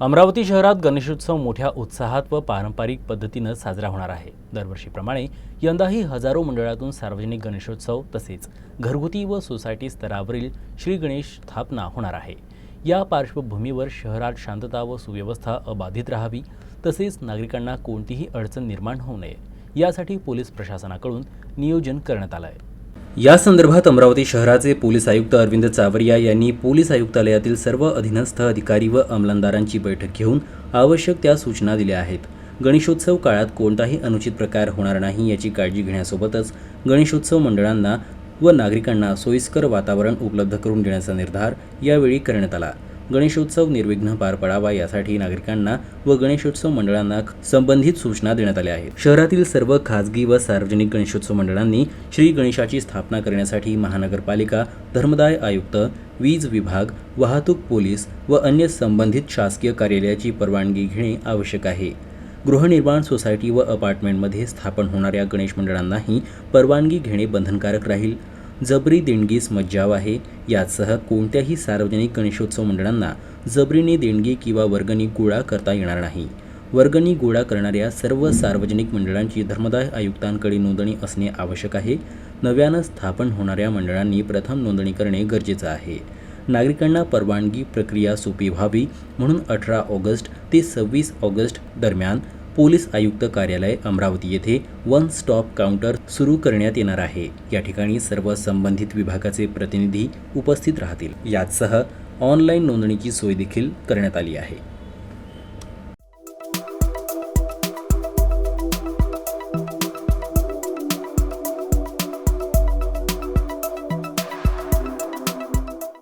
अमरावती शहरात गणेशोत्सव मोठ्या उत्साहात व पारंपरिक पद्धतीनं साजरा होणार आहे. दरवर्षीप्रमाणे यंदाही हजारो मंडळातून सार्वजनिक गणेशोत्सव तसेच घरगुती व सोसायटी स्तरावरील श्री गणेश स्थापना होणार आहे. या पार्श्वभूमीवर शहरात शांतता व सुव्यवस्था अबाधित राहावी तसेच नागरिकांना कोणतीही अडचण निर्माण होऊ नये यासाठी पोलीस प्रशासनाकडून नियोजन करण्यात आलं आहे या संदर्भात अमरावती शहराचे पोलीस आयुक्त अरविंद चावरिया यांनी पोलीस आयुक्तालयातील सर्व अधीनस्थ अधिकारी व अंमलदारांची बैठक घेऊन आवश्यक त्या सूचना दिल्या आहेत. गणेशोत्सव काळात कोणताही अनुचित प्रकार होणार नाही याची काळजी घेण्यासोबतच गणेशोत्सव मंडळांना व नागरिकांना सोयीस्कर वातावरण उपलब्ध करून देण्याचा निर्धार यावेळी करण्यात आला. गणेशोत्सव निर्विघ्न पार पडावा यासाठी नागरिकांना व गणेशोत्सव मंडळांना संबंधित सूचना देण्यात आल्या आहेत. शहरातील सर्व खाजगी व सार्वजनिक गणेशोत्सव मंडळांनी श्री गणेशाची स्थापना करण्यासाठी महानगरपालिका धर्मदाय आयुक्त वीज विभाग वाहतूक पोलीस व अन्य संबंधित शासकीय कार्यालयाची परवानगी घेणे आवश्यक आहे. गृहनिर्माण सोसायटी व अपार्टमेंटमध्ये स्थापन होणाऱ्या गणेश मंडळांनाही परवानगी घेणे बंधनकारक राहील. जबरी देणगीस मज्जाव आहे. यासह कोणत्याही सार्वजनिक गणेशोत्सव मंडळांना जबरीने देणगी किंवा वर्गणी गोळा करता येणार नाही. वर्गणी गोळा करणाऱ्या सर्व सार्वजनिक मंडळांची धर्मदाय आयुक्तांकडे नोंदणी असणे आवश्यक आहे. नव्यानं स्थापन होणाऱ्या मंडळांनी प्रथम नोंदणी करणे गरजेचं आहे. नागरिकांना परवानगी प्रक्रिया सोपी व्हावी म्हणून अठरा ऑगस्ट ते सव्वीस ऑगस्ट दरम्यान पोलीस आयुक्त कार्यालय अमरावती येथे वन स्टॉप काउंटर सुरू करण्यात येणार आहे. या ठिकाणी सर्व संबंधित विभागाचे प्रतिनिधी उपस्थित राहतील. याचसह ऑनलाईन नोंदणीची सोय देखील करण्यात आली आहे.